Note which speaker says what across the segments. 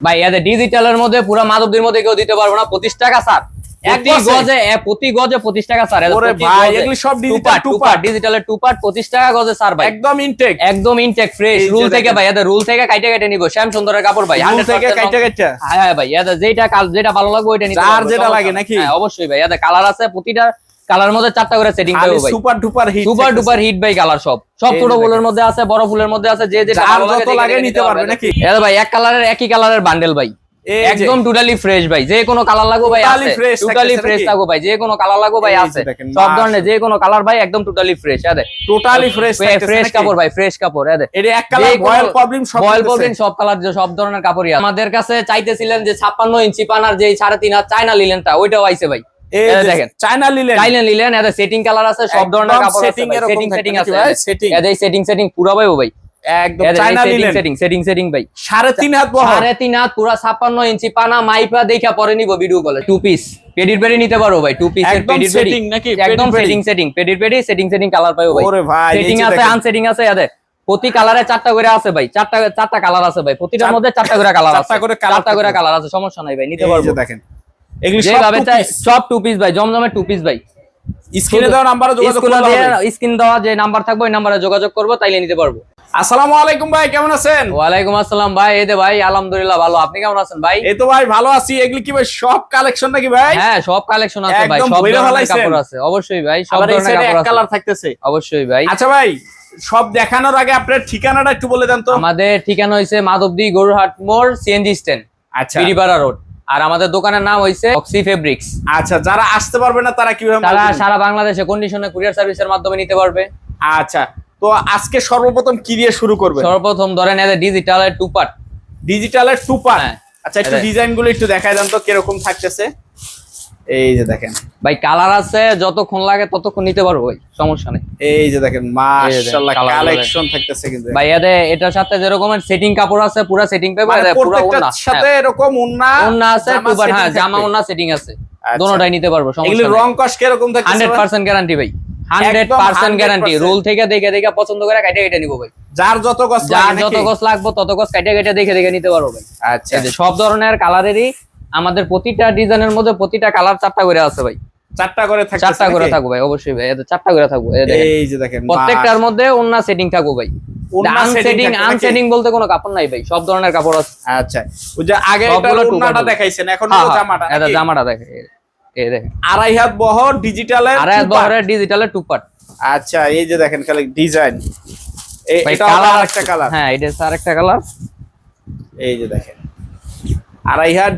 Speaker 1: ভাই এদের ডিজিটালের মধ্যে পুরো মাধবদের মধ্যে কেউ দিতে পারব না। পঁচিশ টাকা স্যার। প্রতি
Speaker 2: গজে?
Speaker 1: গজে প্রতি গজে পঁচিশ টাকা স্যার। এদের
Speaker 2: ওরে
Speaker 1: প্রতি
Speaker 2: ভাই এগুলি সব ডিজিটাল টু
Speaker 1: ডিজিটালের টু পার্ট পঁচিশ টাকা গজে স্যার ভাই।
Speaker 2: একদম ইনটেক
Speaker 1: একদম ইনটেক ফ্রেশ রুল থেকে ভাই এদের রুল থেকে কাইটে কাইটে নিবো। শ্যাম সুন্দরের কাপড় ভাই
Speaker 2: রুল
Speaker 1: 100%
Speaker 2: থেকে কাইটা কাইটা।
Speaker 1: হ্যাঁ ভাই এদের যেটা যেটা ভালো লাগবে ওইটা নিতে পারব,
Speaker 2: যেটা লাগে। নাকি?
Speaker 1: হ্যাঁ অবশ্যই ভাই এদের কালার আছে প্রতিটা কালার মধ্যে চারটা করে সেটিং পাবো ভাই।
Speaker 2: Super duper hit
Speaker 1: super duper hit by colour সব। সব ছোট ফুলের মধ্যে আছে বড় ফুলের মধ্যে আছে যে যেটা
Speaker 2: যার
Speaker 1: ভালো লাগে
Speaker 2: যত লাগে নিতে পারবে নাকি?
Speaker 1: এটা ভাই এক কালারের একই কালারের বান্ডেল ভাই। একদম টোটালি ফ্রেশ ভাই যে কোনো কালার লাগো ভাই আছে। টোটালি ফ্রেশ থাকো ভাই যে কোনো কালার লাগো ভাই আছে। সব ধরনের যে কোনো কালার ভাই একদম টোটালি ফ্রেশ আছে
Speaker 2: টোটালি ফ্রেশ
Speaker 1: ফ্রেশ কাপড় ভাই ফ্রেশ কাপড় এদে
Speaker 2: এটা এক কালার বয়েল প্রবলেম সব
Speaker 1: বয়েল প্রবলেম সব কালার সব ধরনের কাপড়ই আছে। আমাদের কাছে চাইতেছিলেন যে ছাপ্পান্ন ইঞ্চি পানার যে সাড়ে তিন হাত চায়না লিলেনটা ওইটাও আইছে ভাই।
Speaker 2: যে
Speaker 1: দেখেন।
Speaker 2: চায়না লিলেন
Speaker 1: লিলেন এদের সেটিং কালার আছে সব ধরনের কাপড় আছে সেটিং সেটিং আছে।
Speaker 2: ভাই?
Speaker 1: এদের সেটিং সেটিং পুরো ভাই ও ভাই।
Speaker 2: একদম China linen
Speaker 1: setting setting setting ভাই।
Speaker 2: সাড়ে তিন হাত বহর।
Speaker 1: সাড়ে তিন হাত পুরা ছাপ্পান্ন ইঞ্চি পানা মাইপা দেখা পরে নিব ভিডিও কলে টু পিস পেডির পেডি নিতে পারো ভাই টু পিস
Speaker 2: একদম
Speaker 1: পেডির পেডি
Speaker 2: setting নাকি?
Speaker 1: একদম
Speaker 2: পেডির
Speaker 1: সেটিং সেটিং পেডির পেডি সেটিং সেটিং কালার পাইও ভাই।
Speaker 2: ওরে ভাই
Speaker 1: সেটিং আছে
Speaker 2: দেখেন।
Speaker 1: আনসেটিং আছে এদের। প্রতি কালারে চারটা করে আছে ভাই। চারটা চারটা কালার আছে ভাই। প্রতিটার মধ্যে চারটা করে কালার আছে।
Speaker 2: চারটা করে।
Speaker 1: কালার আছে সমস্যা নাই ভাই নিতে পারব।
Speaker 2: দেখেন। এগুলি সব
Speaker 1: টু পিস ভাই জমজমের টু পিস ভাই।
Speaker 2: স্ক্রিনে দেওয়া নাম্বারে যোগাযোগ করলে
Speaker 1: স্ক্রিন দেওয়া যে নাম্বার থাকবে ওই নাম্বারে যোগাযোগ করব তাইলে নিতে পারব।
Speaker 2: আসসালামু আলাইকুম ভাই কেমন আছেন?
Speaker 1: ওয়ালাইকুম আসসালাম ভাই এই দে ভাই আলহামদুলিল্লাহ ভালো। আপনি কেমন আছেন ভাই?
Speaker 2: এই তো ভাই ভালো আছি। এগুলি কি ভাই সব কালেকশন নাকি ভাই?
Speaker 1: হ্যাঁ সব কালেকশন আছে ভাই সব ধরনের কাপড় আছে। অবশ্যই ভাই সব ধরনের কাপড় আছে।
Speaker 2: কালার থাকতেছে।
Speaker 1: অবশ্যই ভাই।
Speaker 2: আচ্ছা ভাই সব দেখানোর আগে আপনার ঠিকানাটা একটু বলে দেন তো।
Speaker 1: আমাদের ঠিকানা হইছে মাধবদী গরুহাট মোড় সিএনজি স্ট্যান্ড
Speaker 2: আচ্ছা।
Speaker 1: পিরিপাড়া রোড আর আমাদের দোকানের নাম হইছে অক্সি ফেব্রিক্স
Speaker 2: আচ্ছা যারা আসতে পারবে না তারা কীভাবে
Speaker 1: তারা সারা বাংলাদেশে কন্ডিশনে কুরিয়ার সার্ভিসের মাধ্যমে নিতে পারবে।
Speaker 2: আচ্ছা তো আজকে সর্বপ্রথম কি দিয়ে শুরু করবে
Speaker 1: সর্বপ্রথম ধরেন এদের ডিজিটাল টু পার্ট
Speaker 2: ডিজিটালের টু পার্ট
Speaker 1: হ্যাঁ।
Speaker 2: আচ্ছা একটু ডিজাইনগুলো ডিজাইনগুলো একটু দেখায় দেন তো কীরকম থাকতেছে। এই যে দেখেন।
Speaker 1: ভাই কালার আছে যতক্ষণ লাগে ততক্ষণ নিতে পারব ভাই সমস্যা নেই।
Speaker 2: এই যে দেখেন মাশাআল্লাহ কালেকশন থাকতেছে কিন্তু।
Speaker 1: ভাই এদের এটার সাথে যেরকমের সেটিং কাপড় আছে পুরো সেটিং পাবে
Speaker 2: মানে
Speaker 1: এদের পুরো ওন্না
Speaker 2: সাথে এরকম উন্না
Speaker 1: ওন্না আছে পার্ট হ্যাঁ জামা ওন্না সেটিং আছে।
Speaker 2: আচ্ছা।
Speaker 1: দোনোটাই নিতে পারব সমস্যা
Speaker 2: রং কস কীরকম ভাই?
Speaker 1: পার্সেন্ট গ্যারান্টি ভাই। হান্ড্রেড
Speaker 2: একদম
Speaker 1: পার্সেন্ট গ্যারান্টি রোল থেকে দেখে দেখে পছন্দ করে কাটে কেটে নিব ভাই।
Speaker 2: যার যত কস
Speaker 1: যার যত? গছ লাগবে তত গছ কাটে কেটে দেখে দেখে নিতে পারব ভাই।
Speaker 2: আচ্ছা।
Speaker 1: সব ধরনের কালারেরই আমাদের প্রতিটা ডিজাইনের মধ্যে প্রতিটা কালার চারটা করে আছে ভাই।
Speaker 2: চারটা করে থাকতেছে
Speaker 1: চারটা করে? থাকব ভাই অবশ্যই ভাই এদের চারটা করে থাকব এই
Speaker 2: যে দেখেন।
Speaker 1: প্রত্যেকটার মধ্যে অন্য সেটিং থাকব ভাই। আনসেটিং
Speaker 2: থাকবে
Speaker 1: আনসেটিং বলতে কোনো কাপড় নাই ভাই সব ধরনের কাপড় আছে।
Speaker 2: আচ্ছা ওই যে আগে এটা
Speaker 1: two
Speaker 2: দেখাইছেন এখন
Speaker 1: হ্যাঁ,
Speaker 2: হলো
Speaker 1: হ্যাঁ,
Speaker 2: জামাটা
Speaker 1: এটা জামাটা দেখে এই দেখেন।
Speaker 2: আড়াই হাত বহর ডিজিটালের
Speaker 1: আর এক বহরের ডিজিটালের টু পার্ট
Speaker 2: আচ্ছা এই যে দেখেন খালি ডিজাইন। এটা
Speaker 1: কালার
Speaker 2: একটা কালার
Speaker 1: হ্যাঁ এটা আরেকটা কালার
Speaker 2: এই যে দেখেন। আড়াই হাত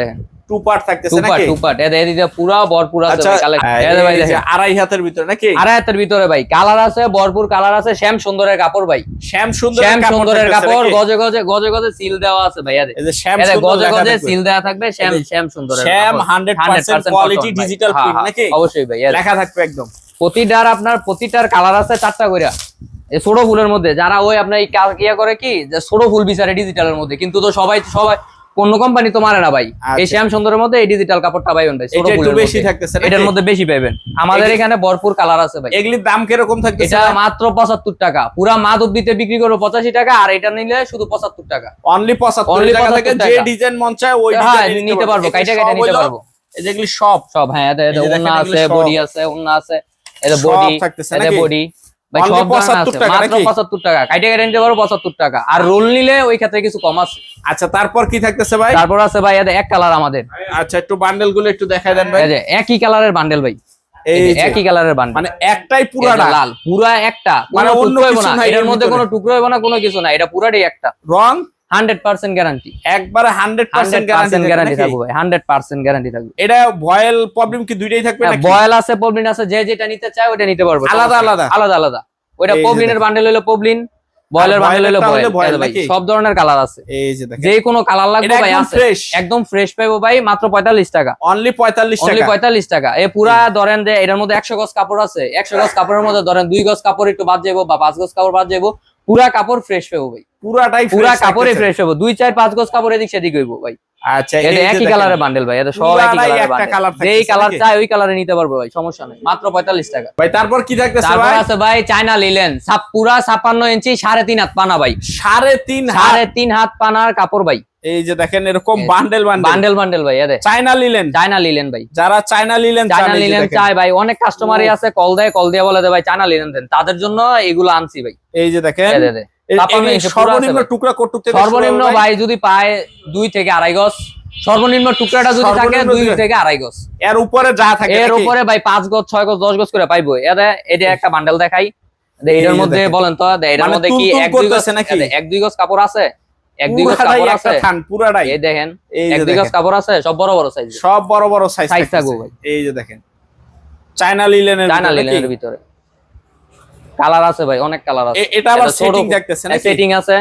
Speaker 1: দেখেন।
Speaker 2: টু পার্ট
Speaker 1: টু
Speaker 2: থাকতেছে নাকি?
Speaker 1: টু পার্ট এটা এদিকে পুরা ভরপুর আছে
Speaker 2: আচ্ছা
Speaker 1: ভাই কালেকশন এই যে ভাই দেখেন।
Speaker 2: আড়াই হাতের ভিতরে নাকি?
Speaker 1: আড়াইতের ভিতরে ভাই। কালার আছে ভরপুর কালার আছে শ্যাম সুন্দরের কাপড় ভাই।
Speaker 2: শ্যাম সুন্দর
Speaker 1: শ্যাম সুন্দরের কাপড় গজে গজে গজে গজে সিল দেওয়া আছে ভাই
Speaker 2: এই যে। শ্যাম সুন্দর
Speaker 1: গজে গজে
Speaker 2: থাকবে।
Speaker 1: সিল দেওয়া থাকবে শ্যাম শ্যাম সুন্দরের
Speaker 2: শ্যাম
Speaker 1: কাপড়।
Speaker 2: 100%
Speaker 1: 100%
Speaker 2: quality
Speaker 1: cotton ভাই।
Speaker 2: digital print নাকি?
Speaker 1: অবশ্যই ভাই এদের।
Speaker 2: লেখা থাকবে একদম।
Speaker 1: প্রতিটার আপনার প্রতিটার কালার আছে চারটা এই ছোট ফুলের মধ্যে যারা ওই আপনার ইয়ে করে কি যে ছোট ফুল বিচারে ডিজিটালের মধ্যে। কিন্তু তো সবাই সবাই কোন কোম্পানি তো মারে না ভাই। এই
Speaker 2: আচ্ছা।
Speaker 1: শ্যাম সুন্দরের মধ্যে এই ডিজিটাল কাপড়টা পাইবেন ভাই
Speaker 2: এটা একটু বেশি। থাকতেছে
Speaker 1: এটার মধ্যে বেশি পাইবেন। আমাদের এখানে ভরপুর কালার আছে ভাই।
Speaker 2: এগুলির দাম কীরকম থাকতেছে
Speaker 1: এটা মাত্র পঁচাত্তর টাকা। পুরা মাদ অব্দিতে বিক্রি করব পঁচাশি টাকা আর এটা নিলে শুধু পঁচাত্তর টাকা।
Speaker 2: অনলি 75 টাকা থেকে যে ডিজাইন মন চায় ওই
Speaker 1: হ্যাঁ
Speaker 2: ডিজাইন
Speaker 1: নিতে পারব কাইটা কাইটা নিতে পারব।
Speaker 2: এই যেগুলি সব।
Speaker 1: সব হ্যাঁ
Speaker 2: এই যে দেখেন
Speaker 1: ওন্না আছে বডি আছে ওন্না আছে
Speaker 2: সব
Speaker 1: বডি
Speaker 2: নাকি?
Speaker 1: বডি। ভাই সব ধরনের
Speaker 2: 75
Speaker 1: আছে
Speaker 2: টাকা
Speaker 1: মাত্র পঁচাত্তর টাকা। কাইটে কেটে নিতে পারব পঁচাত্তর টাকা। আর রোল নিলে ওই ক্ষেত্রে কিছু কম আছে।
Speaker 2: আচ্ছা তারপর কি থাকতেছে ভাই?
Speaker 1: তারপর আছে ভাই এক কালার আমাদের।
Speaker 2: আচ্ছা একটু বান্ডেলগুলো একটু দেখায় দেন ভাই।
Speaker 1: এই একই কালারের বান্ডেল ভাই। একই কালারের বান্ডেল
Speaker 2: মানে একটাই পুরাটা?
Speaker 1: লাল। পুরা একটা।
Speaker 2: মানে অন্য
Speaker 1: অন্য
Speaker 2: কিছু
Speaker 1: না।
Speaker 2: এর
Speaker 1: মধ্যে কোনো টুকরো হবে না কোনো কিছু না এটা পুরাটাই একটা।
Speaker 2: রং
Speaker 1: হান্ড্রেড পার্সেন্ট গ্যারান্টি
Speaker 2: একবারে হান্ড্রেড পার্সেন্ট
Speaker 1: গ্যারান্টি থাকবে ভাই। হান্ড্রেড পার্সেন্ট গ্যারান্টি থাকবে।
Speaker 2: এটা প্রবলেম কি দুইটাই থাকবে
Speaker 1: বয়েল আছে পবলিন আছে যে যেটা নিতে চায় ওটা নিতে পারবে।
Speaker 2: আলাদা আলাদা?
Speaker 1: আলাদা আলাদা। ওইটা পবলিনের বান্ডেল হলো পবলিন বয়েলের বান্ডেল হলো বয়েল ভাই সব ধরনের কালার আছে।
Speaker 2: এই যে দেখেন।
Speaker 1: যে কোনো কালার লাগবে ভাই আছে। একদম ফ্রেশ পাইবো ভাই মাত্র পঁয়তাল্লিশ টাকা।
Speaker 2: অনলি 45
Speaker 1: অনলি
Speaker 2: টাকা।
Speaker 1: পঁয়তাল্লিশ টাকা। এ পুরা ধরেন যে এটার মধ্যে একশো গজ কাপড় আছে। একশো গজ কাপড়ের মধ্যে ধরেন দুই গজ কাপড় একটু বাদ যাব বা পাঁচ গজ কাপড় বাদ যাব পুরা কাপড় ফ্রেশ পাবো ভাই।
Speaker 2: পুরাটাই
Speaker 1: পুরা কাপড়ে। ফ্রেশ হবে দুই চার পাঁচ গজ কাপড় এদিক সেদিক হইব ভাই।
Speaker 2: আচ্ছা
Speaker 1: এটা একই বান্ডেল ভাই এটা সব একই যেই কালার চাই ওই কালারে নিতে পারব ভাই সমস্যা নেই। মাত্র পঁয়তাল্লিশ টাকা।
Speaker 2: ভাই তারপর কি থাকতেছে
Speaker 1: তারপর
Speaker 2: ভাই?
Speaker 1: আছে ভাই চায়না লিলেন সাপ পুরা ছাপ্পান্ন ইঞ্চি সাড়ে তিন হাত পানা ভাই।
Speaker 2: সাড়ে তিন হাত?
Speaker 1: পানার কাপড় ভাই।
Speaker 2: এই যে দেখেন এরকম বান্ডেল বান্ডেল
Speaker 1: বান্ডেল বান্ডেল ভাই
Speaker 2: চায়না লিলেন
Speaker 1: চায়না লিলেন ভাই।
Speaker 2: যারা চায়না লিলেন
Speaker 1: চায়না লিলেন। চাই ভাই অনেক কাস্টমারই আছে কল দেয় কল দিয়ে বলে দে ভাই চায়না লিলেন দেন। তাদের জন্য এগুলো আনছি ভাই।
Speaker 2: এই যে দেখেন। সর্বনিম্ন। টুকরা কটুক
Speaker 1: সর্বনিম্ন ভাই যদি পায় দুই থেকে আড়াই গজ। সর্বনিম্ন টুকরাটা যদি থাকে দুই থেকে আড়াই গজ।
Speaker 2: এর উপরে যা থাকে
Speaker 1: এর উপরে ভাই পাঁচ গজ ছয় গজ দশ গজ করে পাইবো। এটা এটা একটা বান্ডেল দেখাই। এটার মধ্যে বলেন তো এটার
Speaker 2: মানে
Speaker 1: মধ্যে কি এক দুই গজ
Speaker 2: নাকি?
Speaker 1: এক দুই গজ কাপড় আছে। এক দুই গজ কাপড় আছে।
Speaker 2: পুরাটাই।
Speaker 1: এই দেখেন এক দুই গজ কাপড় আছে সব বড় বড় সাইজ
Speaker 2: সব বড় বড় সাইজ
Speaker 1: Size থাকব ভাই।
Speaker 2: এই যে দেখেন। চায়না লিলেনের
Speaker 1: চায়না লিলেনের ভিতরে। কালার আছে ভাই অনেক কালার আছে।
Speaker 2: এটা আবার setting দেখতেছে নাকি?
Speaker 1: সেটিং আছে।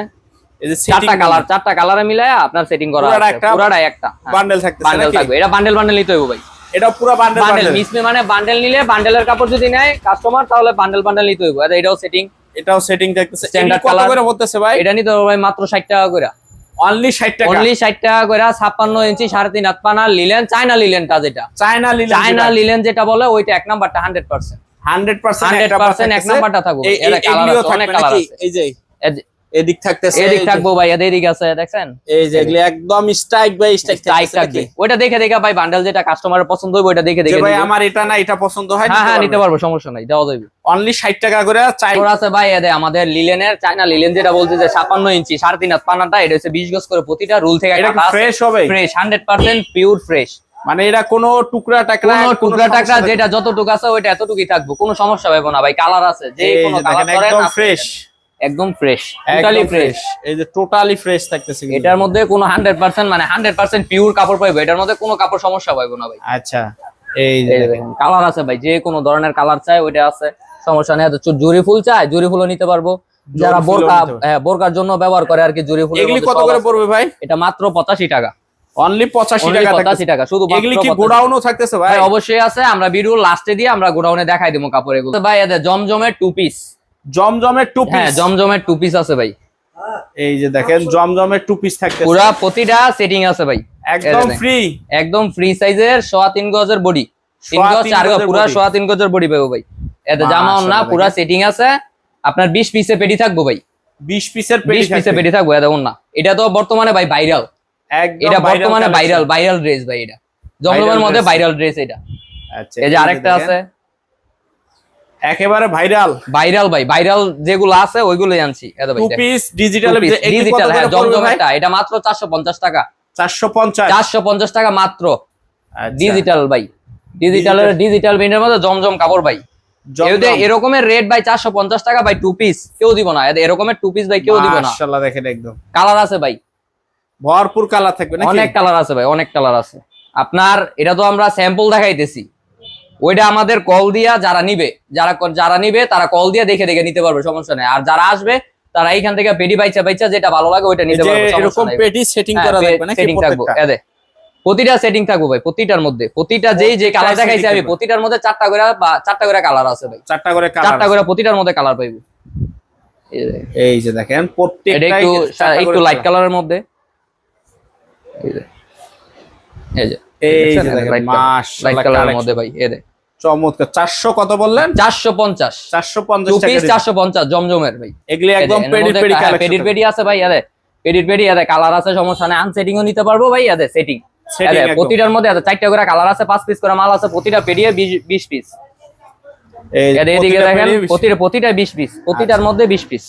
Speaker 2: এই যে
Speaker 1: চারটা কালার চারটা কালারে মিলায় আপনার সেটিং করা আছে।
Speaker 2: একটা
Speaker 1: একটা
Speaker 2: বান্ডেল থাকতেছে
Speaker 1: বান্ডেল থাকবে। এটা বান্ডেল বান্ডেল নিতে হবে ভাই।
Speaker 2: এটা পুরো বান্ডেল
Speaker 1: বান্ডেল মিসমি মানে বান্ডেল নিলে বান্ডেলের কাপড় যদি নেয় কাস্টমার তাহলে বান্ডেল বান্ডেল নিতে হইব। এটা এটাও সেটিং
Speaker 2: এটাও সেটিং
Speaker 1: Standard
Speaker 2: এগুলি কত করে বলতেছে ভাই?
Speaker 1: এটা নিতে হবে ভাই মাত্র ষাট টাকা করে
Speaker 2: অনলি 60 টাকা।
Speaker 1: অনলি ষাট টাকা করে ছাপ্পান্ন ইঞ্চি সাড়ে তিন হাত পানা লিলেন চায়না লিলেনটা যেটা।
Speaker 2: চায়না লিলেন
Speaker 1: চায়না লিলেন যেটা বলে ওইটা এক নাম্বারটা হান্ড্রেড পার্সেন্ট
Speaker 2: 100%
Speaker 1: হান্ড্রেড
Speaker 2: একটা
Speaker 1: পার্সেন্ট এক নাম্বারটা থাকবে
Speaker 2: এই-
Speaker 1: কালার আছে অনেক কালার আছে।
Speaker 2: এই যে এদিক থাকতেছে
Speaker 1: এদিক থাকব ভাই এদিক আছে দেখছেন?
Speaker 2: এই যে এগুলি একদম স্ট্রাইক বাই স্ট্রাইক
Speaker 1: স্ট্রাইক থাকবে। ওইটা দেখে দেখে ভাই বান্ডেল যেটা কাস্টমারের পছন্দ হবে ওইটা দেখে দেখে
Speaker 2: ভাই আমার এটা না এটা পছন্দ হয়
Speaker 1: হ্যাঁ হ্যাঁ নিতে পারব সমস্যা নাই দেওয়া যাবে।
Speaker 2: অনলি 60 টাকা করে
Speaker 1: আছে ভাই আমাদের লিলেনের চায়না লিলেন যেটা বলছে যে ছাপ্পান্ন ইঞ্চি সাড়ে তিন হাত পানাটা এটা হচ্ছে বিশ গজ করে প্রতিটা রুল থেকে
Speaker 2: এটা ফ্রেশ হবে?
Speaker 1: Fresh hundred percent pure fresh
Speaker 2: মানে এটা কোনো টুকরা টাকরা
Speaker 1: কোনো টুকরা টাকরা যেটা যতটুকু আছে ওইটা এতটুকুই থাকবে। কোনো সমস্যা পাবো না ভাই কালার আছে যে কোনো কালার
Speaker 2: একদম ফ্রেশ
Speaker 1: একদম ফ্রেশ টোটালি ফ্রেশ
Speaker 2: এই যে টোটালি ফ্রেশ থাকতেছে
Speaker 1: এটার মধ্যে কোনো হান্ড্রেড পার্সেন্ট মানে হান্ড্রেড পার্সেন্ট পিওর কাপড় পাইবো। এটার মধ্যে কোনো কাপড় সমস্যা পাইবো না ভাই।
Speaker 2: আচ্ছা এই যে দেখেন।
Speaker 1: কালার আছে ভাই যে কোনো ধরনের কালার চাই ওইটা আছে। সমস্যা নেই জুরি ফুল চাই জুরি ফুলও নিতে পারব। যারা বোরকা হ্যাঁ, বোরকার জন্য ব্যবহার করে আর কি জুরি ফুল
Speaker 2: এগুলি কত করে পড়বে ভাই?
Speaker 1: এটা মাত্র পঁচাশি টাকা।
Speaker 2: অনলি 85
Speaker 1: Only
Speaker 2: টাকা
Speaker 1: 85 টাকা শুধু
Speaker 2: এগুলি কি গোডাউনও থাকতেছে ভাই?
Speaker 1: ভাই অবশ্যই আছে। আমরা ভিডিও লাস্টে দিয়ে আমরা গোডাউনে দেখাই দেবো কাপড় এগুলো ভাই এদের জমজমের টু পিস
Speaker 2: জমজমের টু
Speaker 1: হ্যাঁ জমজমের টু পিস আছে ভাই।
Speaker 2: এই যে দেখেন জমজমের টু পিস থাকতেছে।
Speaker 1: পুরা প্রতিটা সেটিং আছে ভাই।
Speaker 2: একদম ফ্রি
Speaker 1: একদম ফ্রি সাইজের সোয়া তিন গজের বডি তিন
Speaker 2: সোয়া
Speaker 1: গজ
Speaker 2: তিন
Speaker 1: চার গজ
Speaker 2: গজের
Speaker 1: পুরা
Speaker 2: body।
Speaker 1: সোয়া গজের বডি পাবো ভাই। এতে জামা না পুরা সেটিং আছে। আপনার বিশ পিসে পেটি থাকব ভাই।
Speaker 2: 20 পিসের পেটি
Speaker 1: বিশ পিসে
Speaker 2: থাকবে।
Speaker 1: পেটি থাকব এটা না এটা তো বর্তমানে ভাই ভাইরাল এটা বর্তমানে ভাইরাল ভাইরাল ড্রেস ভাই এটা। জমজমের মধ্যে ভাইরাল ড্রেস এটা।
Speaker 2: আচ্ছা
Speaker 1: এই যে আরেকটা আছে।
Speaker 2: একেবারে ভাইরাল
Speaker 1: ভাইরাল ভাই ভাইরাল যেগুলো আছে ওইগুলোই আনছি।
Speaker 2: টু পিস ডিজিটাল
Speaker 1: ডিজিটাল হ্যাঁ এটা মাত্র চারশো পঞ্চাশ টাকা।
Speaker 2: 450
Speaker 1: চারশো পঞ্চাশ টাকা মাত্র।
Speaker 2: আচ্ছা।
Speaker 1: ডিজিটাল ভাই। ডিজিটালের ডিজিটাল প্রিন্টের মধ্যে জমজম কাপড় ভাই। এরকমের রেট ভাই চারশো পঞ্চাশ টাকা ভাই টু পিস কেউ দিব না। এরকমের টু পিস ভাই কেউ দিব না।
Speaker 2: মাশাআল্লাহ দেখেন একদম।
Speaker 1: কালার আছে ভাই।
Speaker 2: ভরপুর কালার থাকবে নাকি?
Speaker 1: অনেক কালার আছে ভাই অনেক কালার আছে। আপনার এটা তো আমরা স্যাম্পল দেখাইতেছি। ওইটা আমাদের কল দিয়া যারা নিবে যারা যারা নিবে তারা কল দিয়ে দেখে দেখে নিতে পারবে সমস্যা নেই। আর যারা আসবে তারা এইখান থেকে পেডি বাইচা বাইচা যেটা ভালো লাগে ওইটা নিতে পারবে
Speaker 2: এরকম পেটি সেটিং
Speaker 1: হ্যাঁ,
Speaker 2: করা থাকবে নাকি
Speaker 1: সেটিং থাকব।
Speaker 2: প্রত্যেকটা?
Speaker 1: এদে প্রতিটা সেটিং থাকব ভাই প্রতিটার মধ্যে। প্রতিটা যেই যে কালার দেখাইছে আমি প্রতিটার মধ্যে চারটা করে বা চারটা করে কালার আছে ভাই।
Speaker 2: চারটা করে
Speaker 1: চারটা করে প্রতিটার মধ্যে কালার পাইবো। এই যে,
Speaker 2: দেখেন
Speaker 1: একটু একটু লাইট কালারের মধ্যে। এই যে। এই যে।
Speaker 2: এই যে
Speaker 1: দেখছেন?
Speaker 2: দেখেন
Speaker 1: লাইট
Speaker 2: মাশাআল্লাহ
Speaker 1: কালারের মধ্যে ভাই এই যে।
Speaker 2: চমৎকার। 400 কত বললেন?
Speaker 1: চারশো পঞ্চাশ।
Speaker 2: 450
Speaker 1: টু
Speaker 2: টাকা
Speaker 1: পিস
Speaker 2: দিন।
Speaker 1: চারশো পঞ্চাশ জমজমের ভাই।
Speaker 2: এগুলি একদম পেডি
Speaker 1: হ্যাঁ,
Speaker 2: কালেকশন
Speaker 1: পেডির পেডি আছে ভাই এদের পেডির পেডি এদের কালার আছে সমস্যা নেই। আনসেটিংও নিতে পারব ভাই এদের সেটিং প্রতিটার মধ্যে চারটা করে কালার আছে পাঁচ পিস করে মাল আছে প্রতিটা পেডিয়ে বিশ পিস এদিকে দেখেন প্রতিটা প্রতিটা বিশ পিস প্রতিটার মধ্যে বিশ পিস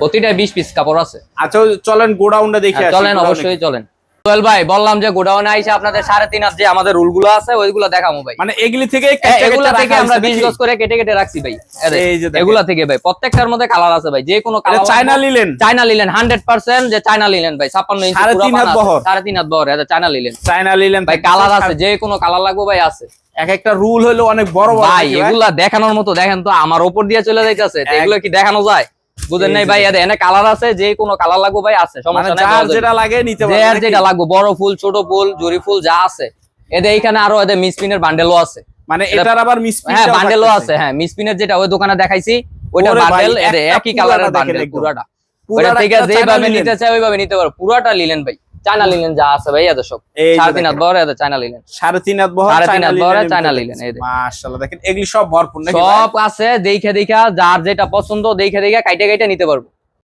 Speaker 1: প্রতিটা বিশ পিস কাপড় আছে।
Speaker 2: আচ্ছা চলেন গোডাউনটা দেখে
Speaker 1: হ্যাঁ, চলেন অবশ্যই চলেন। সোহেল ভাই বললাম যে গোডাউনে আইসা আপনাদের সাড়ে তিন হাত যে আমাদের রুলগুলো আছে ওইগুলো দেখাবো ভাই।
Speaker 2: মানে এগুলি থেকে
Speaker 1: এগুলা থেকে আমরা বিশ গজ করে কেটে কেটে রাখছি ভাই। এগুলা থেকে ভাই প্রত্যেকটার মধ্যে কালার আছে ভাই যে কোনো colour
Speaker 2: China linen
Speaker 1: China linen hundred percent যে চায়না লিলেন ভাই ছাপ্পান্ন ইঞ্চি
Speaker 2: সাড়ে তিন হাত বহর।
Speaker 1: চায়না লিলেন
Speaker 2: চায়না লিলেন
Speaker 1: ভাই কালার আছে যে কোনো কালার লাগবে ভাই আছে।
Speaker 2: এক একটা রুল হলো অনেক বড় বড়
Speaker 1: ভাই এগুলা দেখানোর মতো দেখেন তো আমার উপর দিয়ে চলে যাইতেছে এগুলো কি দেখানো যায়? বুঝেন নাই ভাই কালার আছে যে কোনো কালার লাগবে ভাই আছে
Speaker 2: মানে
Speaker 1: সমস্যা নাই
Speaker 2: যার যেটা লাগে নিতে
Speaker 1: যে
Speaker 2: পারবে
Speaker 1: যেটা লাগবে বড় ফুল ছোট ফুল জরি ফুল যা আছে। এদের এইখানে আরও এদের মিসপিনের বান্ডেলও আছে।
Speaker 2: মানে এটার আবার
Speaker 1: হ্যাঁ বান্ডেলও আছে হ্যাঁ মিসপিনের যেটা ওই দোকানে দেখাইছি ওইটা বান্ডেল এদের একই
Speaker 2: পুরাটা
Speaker 1: কালারের বান্ডেল পুরাটা। ওইটা থেকে যেভাবে নিতে চাই ওইভাবে নিতে পারো। পুরাটা লিলেন ভাই। চায়না লিলেন যা আছে ভাই
Speaker 2: দর্শক
Speaker 1: সাড়ে তিন হাত চায়না লিলেন
Speaker 2: সাড়ে তিন হাত বহর
Speaker 1: সাড়ে তিন
Speaker 2: চায়না
Speaker 1: হাত বহর, চায়না
Speaker 2: ভিতরে।
Speaker 1: এই
Speaker 2: মাশাআল্লাহ দেখেন এগুলি সব ভরপুর নাকি
Speaker 1: সব আছে দেখে দেখে যার যেটা পছন্দ দেখে দেখে কাইটা কাইটা নিতে পারব।